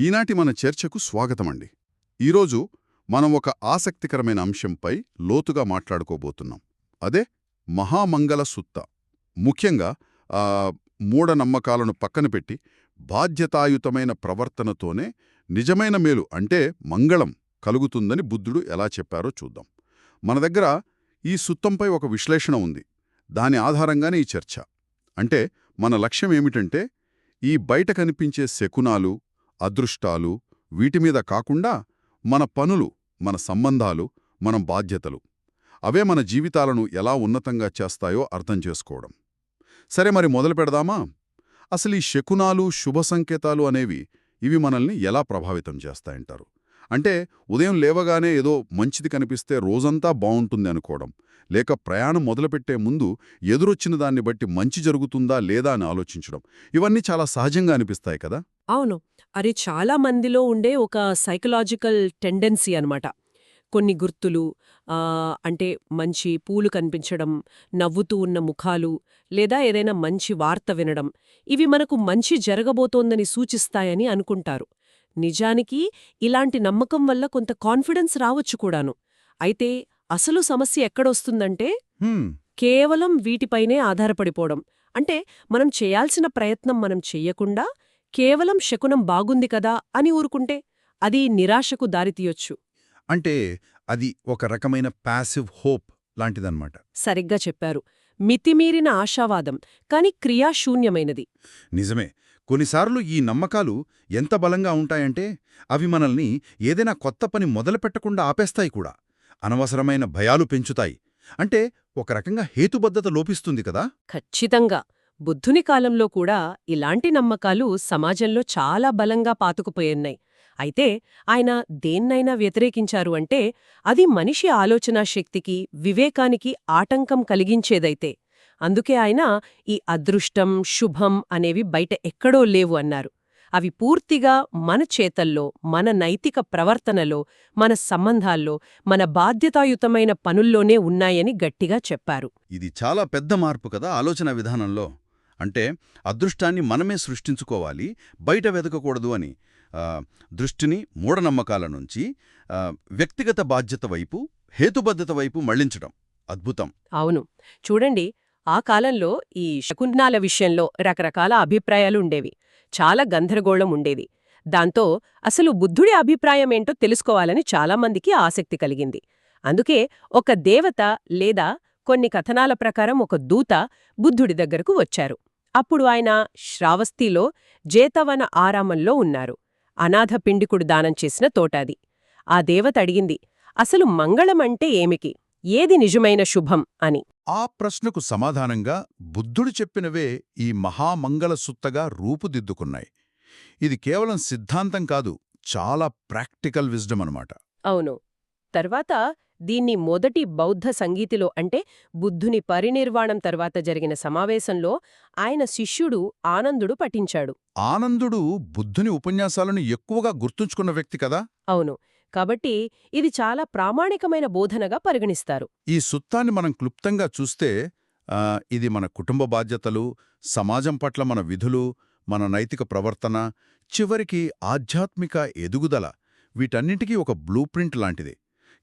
ఈనాటి మన చర్చకు స్వాగతమండి. ఈరోజు మనం ఒక ఆసక్తికరమైన అంశంపై లోతుగా మాట్లాడుకోబోతున్నాం. అదే మహామంగళ సుత్త. ముఖ్యంగా మూఢనమ్మకాలను పక్కన పెట్టి బాధ్యతాయుతమైన ప్రవర్తనతోనే నిజమైన మేలు అంటే మంగళం కలుగుతుందని బుద్ధుడు ఎలా చెప్పారో చూద్దాం. మన దగ్గర ఈ సుత్తంపై ఒక విశ్లేషణ ఉంది. దాని ఆధారంగానే ఈ చర్చ. అంటే మన లక్ష్యం ఏమిటంటే ఈ బయట కనిపించే శకునాలు అదృష్టాలు వీటిమీద కాకుండా మన పనులు మన సంబంధాలు మన బాధ్యతలు. అవే మన జీవితాలను ఎలా ఉన్నతంగా చేస్తాయో అర్థం చేసుకోవడం. సరే మరి మొదలు పెడదామా? అసలు ఈ శకునాలు శుభ సంకేతాలు అనేవి ఇవి మనల్ని ఎలా ప్రభావితం చేస్తాయంటారు? అంటే ఉదయం లేవగానే ఏదో మంచిది కనిపిస్తే రోజంతా బాగుంటుంది అనుకోవడం. లేక ప్రయాణం మొదలుపెట్టే ముందు ఎదురొచ్చిన దాన్ని బట్టి మంచి జరుగుతుందా లేదా అని ఆలోచించడం. ఇవన్నీ చాలా సహజంగా అనిపిస్తాయి కదా? అవును. అది చాలా మందిలో ఉండే ఒక సైకలాజికల్ టెండెన్సీ అన్నమాట. కొన్ని గుర్తులు అంటే మంచి పూలు కనిపించడం నవ్వుతూ ఉన్న ముఖాలు లేదా ఏదైనా మంచి వార్త వినడం ఇవి మనకు మంచి జరగబోతోందని సూచిస్తాయని అనుకుంటారు. నిజానికి ఇలాంటి నమ్మకం వల్ల కొంత కాన్ఫిడెన్స్ రావచ్చు కూడాను. అయితే అసలు సమస్య ఎక్కడొస్తుందంటే కేవలం వీటిపైనే ఆధారపడిపోవడం. అంటే మనం చేయాల్సిన ప్రయత్నం మనం చెయ్యకుండా కేవలం శకునం బాగుంది కదా అని ఊరుకుంటే అది నిరాశకు దారితీయొచ్చు. అంటే అది ఒక రకమైన ప్యాసివ్ హోప్ లాంటిదన్నమాట. సరిగ్గా చెప్పారు. మితిమీరిన ఆశావాదం కాని క్రియాశూన్యమైనది. నిజమే. కొన్నిసార్లు ఈ నమ్మకాలు ఎంత బలంగా ఉంటాయంటే అవి మనల్ని ఏదైనా కొత్త పని మొదలుపెట్టకుండా ఆపేస్తాయి కూడా. అనవసరమైన భయాలు పెంచుతాయి. అంటే ఒక రకంగా హేతుబద్ధత లోపిస్తుంది కదా? ఖచ్చితంగా. బుద్ధుని కాలంలో కూడా ఇలాంటి నమ్మకాలు సమాజంలో చాలా బలంగా పాతుకుపోయున్నాయి. అయితే ఆయన దేన్నైనా వ్యతిరేకించారు అంటే అది మనిషి ఆలోచనా శక్తికి వివేకానికి ఆటంకం కలిగించేదైతే. అందుకే ఆయన ఈ అదృష్టం శుభం అనేవి బయట ఎక్కడో లేవు అన్నారు. అవి పూర్తిగా మన చేతల్లో మన నైతిక ప్రవర్తనలో మన సంబంధాల్లో మన బాధ్యతాయుతమైన పనుల్లోనే ఉన్నాయని గట్టిగా చెప్పారు. ఇది చాలా పెద్ద మార్పు కదా ఆలోచన విధానంలో. అంటే అదృష్టాన్ని మనమే సృష్టించుకోవాలి బయట వెతకకూడదు అని. దృష్టిని మూఢనమ్మకాల నుంచి వ్యక్తిగత బాధ్యత వైపు హేతుబద్ధత వైపు మళ్ళించడం అద్భుతం. అవును. చూడండి ఆ కాలంలో ఈ శకునాల విషయంలో రకరకాల అభిప్రాయాలు ఉండేవి చాలా గందరగోళం ఉండేది. దాంతో అసలు బుద్ధుడి అభిప్రాయమేంటో తెలుసుకోవాలని చాలామందికి ఆసక్తి కలిగింది. అందుకే ఒక దేవత లేదా కొన్ని కథనాల ప్రకారం ఒక దూత బుద్ధుడి దగ్గరకు వచ్చారు. అప్పుడు ఆయన శ్రావస్తిలో జేతవన ఆరామంలో ఉన్నారు. అనాథ పిండికుడు దానం చేసిన తోటాది. ఆ దేవత అడిగింది అసలు మంగళమంటే ఏమికి? ఏది నిజమైన శుభం? అని. ఆ ప్రశ్నకు సమాధానంగా బుద్ధుడు చెప్పినవే ఈ మహామంగళ సుత్తగా రూపుదిద్దుకున్నాయి. ఇది కేవలం సిద్ధాంతం కాదు చాలా ప్రాక్టికల్ విజ్డమ్ అనమాట అవును. తర్వాత దీన్ని మొదటి బౌద్ధ సంగీతిలో అంటే బుద్ధుని పరినిర్వాణం తర్వాత జరిగిన సమావేశంలో ఆయన శిష్యుడు ఆనందుడు పఠించాడు. ఆనందుడు బుద్ధుని ఉపన్యాసాలను ఎక్కువగా గుర్తుంచుకున్న వ్యక్తి కదా? అవును. కాబట్టి ఇది చాలా ప్రామాణికమైన బోధనగా పరిగణిస్తారు. ఈ సుత్తాన్ని మనం క్లుప్తంగా చూస్తే ఇది మన కుటుంబ బాధ్యతలు సమాజం పట్ల మన విధులు మన నైతిక ప్రవర్తన చివరికి ఆధ్యాత్మిక ఎదుగుదల. వీటన్నింటికీ ఒక బ్లూ ప్రింట్ లాంటిది.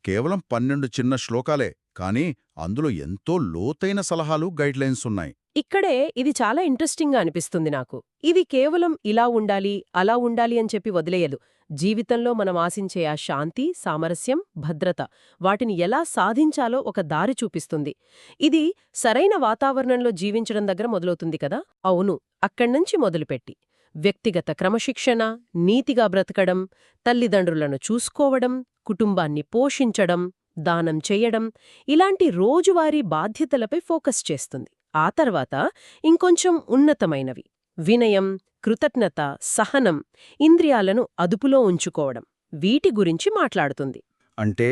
కేవలం పన్నెండు చిన్న శ్లోకాలే కానీ అందులో ఎంతో లోతైన సలహాలు గైడ్లైన్స్ ఉన్నాయి. ఇక్కడే ఇది చాలా ఇంట్రెస్టింగ్గా అనిపిస్తుంది నాకు. ఇది కేవలం ఇలా ఉండాలి అలా ఉండాలి అని చెప్పి వదిలేయదు. జీవితంలో మనం ఆశించే ఆ శాంతి సామరస్యం భద్రత వాటిని ఎలా సాధించాలో ఒక దారి చూపిస్తుంది. ఇది సరైన వాతావరణంలో జీవించడం దగ్గర మొదలవుతుంది కదా? అవును అక్కడ్నుంచి మొదలుపెట్టి వ్యక్తిగత క్రమశిక్షణ నీతిగా బ్రతకడం తల్లిదండ్రులను చూసుకోవడం కుటుంబాన్ని పోషించడం దానం చెయ్యడం ఇలాంటి రోజువారీ బాధ్యతలపై ఫోకస్ చేస్తుంది. ఆ తర్వాత ఇంకొంచెం ఉన్నతమైనవి. వినయం కృతజ్ఞత సహనం ఇంద్రియాలను అదుపులో ఉంచుకోవడం వీటి గురించి మాట్లాడుతుంది. అంటే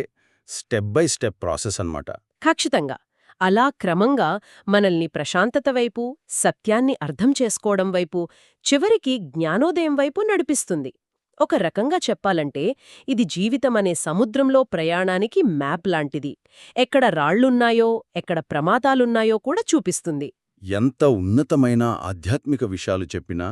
స్టెప్ బై స్టెప్ ప్రాసెస్ అన్నమాట. ఖచ్చితంగా. అలా క్రమంగా మనల్ని ప్రశాంతత వైపు సత్యాన్ని అర్థం చేసుకోవడం వైపు చివరికి జ్ఞానోదయం వైపు నడిపిస్తుంది. ఒక రకంగా చెప్పాలంటే ఇది జీవితమనే సముద్రంలో ప్రయాణానికి మ్యాప్ లాంటిది. ఎక్కడ రాళ్ళున్నాయో ఎక్కడ ప్రమాదాలున్నాయో కూడా చూపిస్తుంది. ఎంత ఉన్నతమైన ఆధ్యాత్మిక విషయాలు చెప్పినా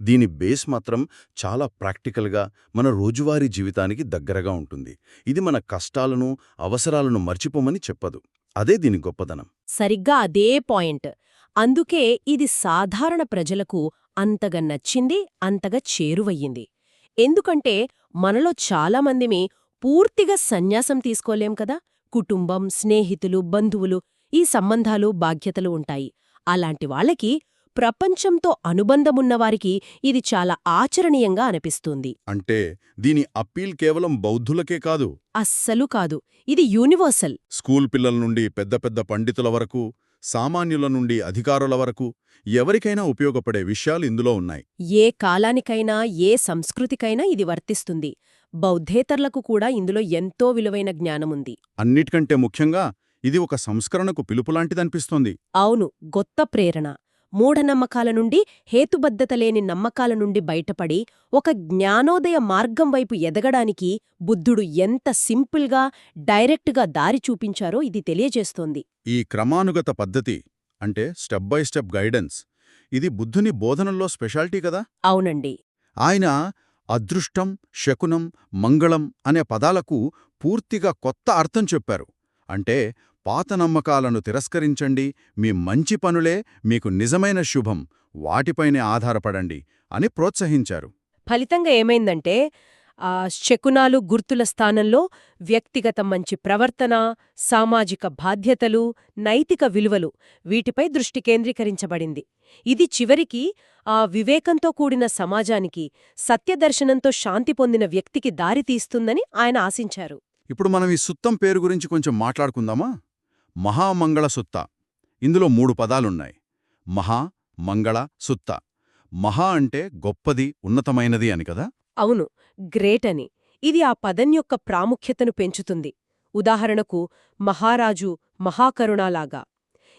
దీని బేస్ మాత్రం చాలా ప్రాక్టికల్గా మన రోజువారీ జీవితానికి దగ్గరగా ఉంటుంది. ఇది మన కష్టాలను అవసరాలను మర్చిపోమని చెప్పదు. అదే దీని గొప్పదనం. సరిగ్గా అదే పాయింట్. అందుకే ఇది సాధారణ ప్రజలకు అంతగా నచ్చింది అంతగా చేరువయ్యింది. ఎందుకంటే మనలో చాలామందిమి పూర్తిగా సన్యాసం తీసుకోలేం కదా? కుటుంబం స్నేహితులు బంధువులు ఈ సంబంధాలు బాధ్యతలు ఉంటాయి. అలాంటి వాళ్ళకి ప్రపంచంతో అనుబంధమున్నవారికి ఇది చాలా ఆచరణీయంగా అనిపిస్తుంది. అంటే దీని అప్పీల్ కేవలం బౌద్ధులకే కాదు. అస్సలు కాదు. ఇది యూనివర్సల్. స్కూల్ పిల్లల నుండి పెద్ద పెద్ద పండితుల వరకు సామాన్యుల నుండి అధికారుల వరకు ఎవరికైనా ఉపయోగపడే విషయాలు ఇందులో ఉన్నాయి. ఏ కాలానికైనా ఏ సంస్కృతికైనా ఇది వర్తిస్తుంది. బౌద్ధేతర్లకు కూడా ఇందులో ఎంతో విలువైన జ్ఞానముంది. అన్నిటికంటే ముఖ్యంగా ఇది ఒక సంస్కరణకు పిలుపులాంటిదనిపిస్తోంది. అవును గొత్త ప్రేరణ. మూఢనమ్మకాల నుండి హేతుబద్ధత లేని నమ్మకాల నుండి బయటపడి ఒక జ్ఞానోదయ మార్గం వైపు ఎదగడానికి బుద్ధుడు ఎంత సింపుల్గా డైరెక్ట్గా దారి చూపించారో ఇది తెలియజేస్తోంది. ఈ క్రమానుగత పద్ధతి అంటే స్టెప్ బై స్టెప్ గైడెన్స్ ఇది బుద్ధుని బోధనల్లో స్పెషాలిటీ కదా? అవునండి. ఆయన అదృష్టం శకునం మంగళం అనే పదాలకు పూర్తిగా కొత్త అర్థం చెప్పారు. అంటే పాత నమ్మకాలను తిరస్కరించండి. మీ మంచి పనులే మీకు నిజమైన శుభం. వాటిపైనే ఆధారపడండి అని ప్రోత్సహించారు. ఫలితంగా ఏమైందంటే ఆ శకునాలు గుర్తుల స్థానంలో వ్యక్తిగత మంచి ప్రవర్తన సామాజిక బాధ్యతలు నైతిక విలువలు వీటిపై దృష్టి కేంద్రీకరించబడింది. ఇది చివరికి ఆ వివేకంతో కూడిన సమాజానికి సత్యదర్శనంతో శాంతి పొందిన వ్యక్తికి దారితీస్తుందని ఆయన ఆశించారు. ఇప్పుడు మనం ఈ సుత్తం పేరు గురించి కొంచెం మాట్లాడుకుందామా? మహామంగళ సుత్త ఇందులో మూడు పదాలున్నాయి. మహా మంగళ సుత్త. మహా అంటే గొప్పది ఉన్నతమైనది అని కదా? అవును గ్రేట్ అని. ఇది ఆ పదం యొక్క ప్రాముఖ్యతను పెంచుతుంది. ఉదాహరణకు మహారాజు మహాకరుణాలాగా.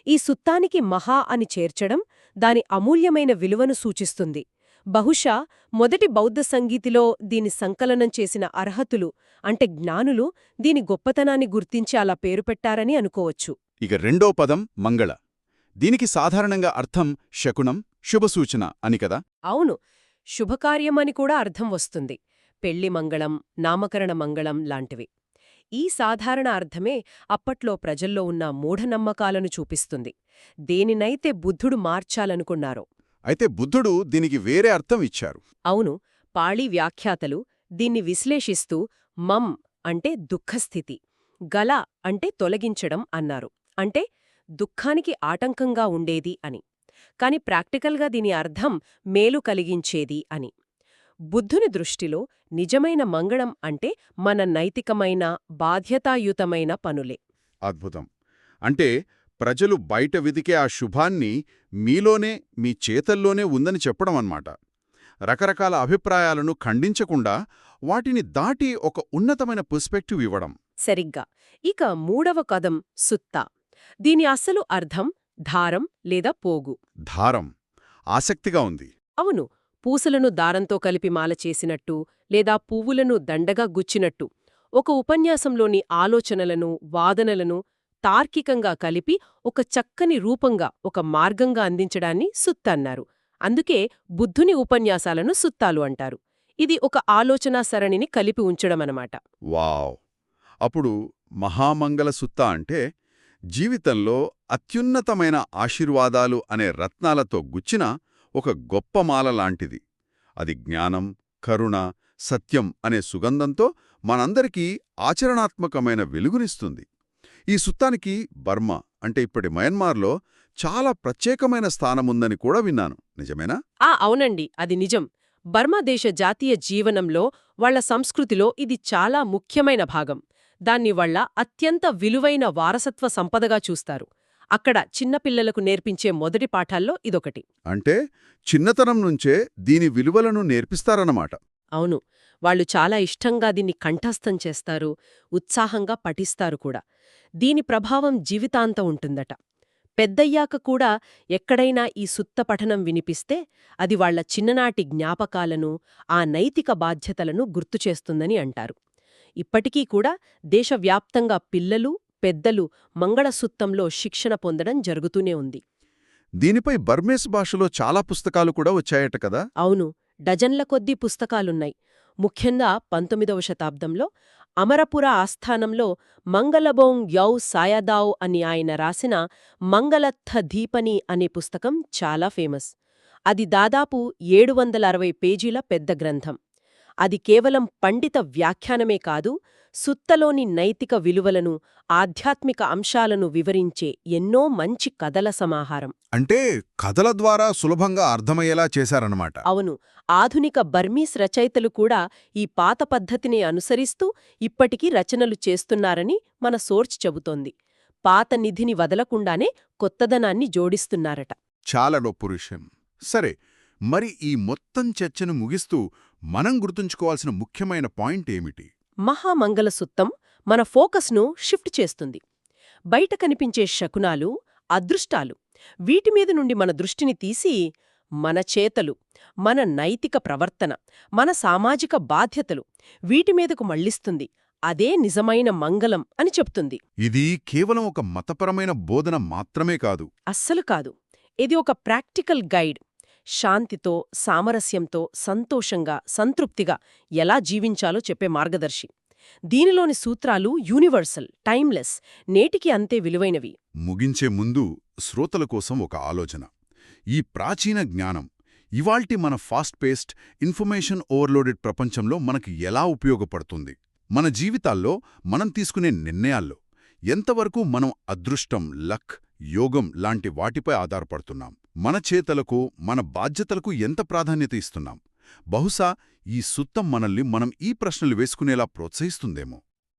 ఈ సుత్తానికి మహా అని చేర్చడం దాని అమూల్యమైన విలువను సూచిస్తుంది. బహుశా మొదటి బౌద్ధ సంగీతిలో దీని సంకలనం చేసిన అర్హతులు అంటే జ్ఞానులు దీని గొప్పతనాన్ని గుర్తించి అలా పేరు పెట్టారని అనుకోవచ్చు. ఇక రెండో పదం మంగళ. దీనికి సాధారణంగా అర్థం శకునం శుభసూచన అని కదా? అవును. శుభకార్యమని కూడా అర్థం వస్తుంది. పెళ్ళి మంగళం నామకరణ మంగళం లాంటివి. ఈ సాధారణ అర్థమే అప్పట్లో ప్రజల్లో ఉన్న మూఢనమ్మకాలను చూపిస్తుంది. దేనినైతే బుద్ధుడు మార్చాలనుకున్నారో. అయితే బుద్ధుడు దీనికి వేరే అర్థం ఇచ్చారు. అవును పాళీ వ్యాఖ్యాతలు దీన్ని విశ్లేషిస్తూ మం అంటే దుఃఖస్థితి గల అంటే తొలగించడం అన్నారు. అంటే దుఃఖానికి ఆటంకంగా ఉండేది అని కాని ప్రాక్టికల్గా దీని అర్థం మేలు కలిగించేది అని. బుద్ధుని దృష్టిలో నిజమైన మంగళం అంటే మన నైతికమైన బాధ్యతాయుతమైన పనులే. అద్భుతం. అంటే ప్రజలు బయట వెదికే ఆ శుభాన్ని మీలోనే మీ చేతల్లోనే ఉందని చెప్పడం అన్నమాట. రకరకాల అభిప్రాయాలను ఖండించకుండా వాటిని దాటి ఒక ఉన్నతమైన పర్స్పెక్టివ్ ఇవ్వడం. సరిగ్గా. ఇక మూడవ కదం సుత్త. దీని అసలు అర్థం ధారం లేదా పోగు. ధారం. ఆసక్తిగా ఉంది. అవును. పూసలను దారంతో కలిపి మాల చేసినట్టు లేదా పువ్వులను దండగా గుచ్చినట్టు ఒక ఉపన్యాసంలోని ఆలోచనలను వాదనలను తార్కికంగా కలిపి ఒక చక్కని రూపంగా ఒక మార్గంగా అందించడాన్ని సుత్తన్నారు అందుకే బుద్ధుని ఉపన్యాసాలను సుత్తాలు అంటారు. ఇది ఒక ఆలోచనా సరణిని కలిపి ఉంచడమనమాట. వావ్! అప్పుడు మహామంగళ సుత్త అంటే జీవితంలో అత్యున్నతమైన ఆశీర్వాదాలు అనే రత్నాలతో గుచ్చిన ఒక గొప్ప మాల లాంటిది. అది జ్ఞానం కరుణ సత్యం అనే సుగంధంతో మనందరికీ ఆచరణాత్మకమైన వెలుగునిస్తుంది. ఈ సుత్తానికి బర్మా అంటే ఇప్పటి మయన్మార్లో చాలా ప్రత్యేకమైన స్థానముందని కూడా విన్నాను. నిజమేనా? ఆ అవునండి. అది నిజం. బర్మా దేశ జాతీయ జీవనంలో వాళ్ళ సంస్కృతిలో ఇది చాలా ముఖ్యమైన భాగం. దాన్ని వాళ్ళ అత్యంత విలువైన వారసత్వ సంపదగా చూస్తారు. అక్కడ చిన్నపిల్లలకు నేర్పించే మొదటి పాఠాల్లో ఇదొకటి. అంటే చిన్నతనం నుంచే దీని విలువలను నేర్పిస్తారన్నమాట. అవును. వాళ్ళు చాలా ఇష్టంగా దీన్ని కంఠస్థం చేస్తారు ఉత్సాహంగా పఠిస్తారు కూడా. దీని ప్రభావం జీవితాంతం ఉంటుందట. పెద్దయ్యాక కూడా ఎక్కడైనా ఈ సుత్త పఠనం వినిపిస్తే అది వాళ్ళ చిన్ననాటి జ్ఞాపకాలను ఆ నైతిక బాధ్యతలను గుర్తుచేస్తుందని అంటారు. ఇప్పటికీ కూడా దేశవ్యాప్తంగా పిల్లలు పెద్దలు మంగళసూత్తంలో శిక్షణ పొందడం జరుగుతూనే ఉంది. దీనిపై బర్మేస్ భాషలో చాలా పుస్తకాలు కూడా వచ్చాయట కదా? అవును. డజన్ల కొద్దీ పుస్తకాలున్నాయి. ముఖ్యంగా పంతొమ్మిదవ శతాబ్దంలో అమరపుర ఆస్థానంలో మంగళబోంగ్ యౌ సాయదావ్ అని ఆయన రాసిన మంగళత్థ దీపని అనే పుస్తకం చాలా ఫేమస్. అది దాదాపు ఏడు వందల అరవై పేజీల పెద్ద గ్రంథం. అది కేవలం పండిత వ్యాఖ్యానమే కాదు సుత్తలోని నైతిక విలువలను ఆధ్యాత్మిక అంశాలను వివరించే ఎన్నో మంచి కథల సమాహారం. అంటే కథల ద్వారా సులభంగా అర్థమయ్యేలా చేశారన్నమాట. అవును. ఆధునిక బర్మీస్ రచయితలు కూడా ఈ పాత పద్ధతిని అనుసరిస్తూ ఇప్పటికీ రచనలు చేస్తున్నారని మన సోర్చ్ చెబుతోంది. పాత నిధిని వదలకుండానే కొత్తదనాన్ని జోడిస్తున్నారట. చాలా గొప్ప విషయం సరే మరి ఈ మొత్తం చర్చను ముగిస్తూ మనం గుర్తుంచుకోవాల్సిన ముఖ్యమైన పాయింట్ ఏమిటి? మహామంగళ సుత్తం మన ఫోకస్ను షిఫ్ట్ చేస్తుంది. బయట కనిపించే శకునాలు అదృష్టాలు వీటిమీద నుండి మన దృష్టిని తీసి మన చేతలు మన నైతిక ప్రవర్తన మన సామాజిక బాధ్యతలు వీటిమీదకు మళ్ళిస్తుంది అదే నిజమైన మంగళం అని చెప్తుంది. ఇది కేవలం ఒక మతపరమైన బోధన మాత్రమే కాదు. అస్సలు కాదు. ఇది ఒక ప్రాక్టికల్ గైడ్. శాంతితో సామరస్యంతో సంతోషంగా సంతృప్తిగా ఎలా జీవించాలో చెప్పే మార్గదర్శి. దీనిలోని సూత్రాలు యూనివర్సల్ టైమ్లెస్ నేటికి అంతే విలువైనవి. ముగించే ముందు శ్రోతల కోసం ఒక ఆలోచన. ఈ ప్రాచీన జ్ఞానం ఇవాల్టి మన ఫాస్ట్ పేస్ట్ ఇన్ఫర్మేషన్ ఓవర్లోడెడ్ ప్రపంచంలో మనకి ఎలా ఉపయోగపడుతుంది? మన జీవితాల్లో మనం తీసుకునే నిర్ణయాల్లో ఎంతవరకు మనం అదృష్టం లక్ యోగం లాంటి వాటిపై ఆధారపడుతున్నాం? మన చేతలకు మన బాధ్యతలకు ఎంత ప్రాధాన్యత ఇస్తున్నాం? బహుశా ఈ సుత్తం మనల్ని మనం ఈ ప్రశ్నలు వేసుకునేలా ప్రోత్సహిస్తుందేమో.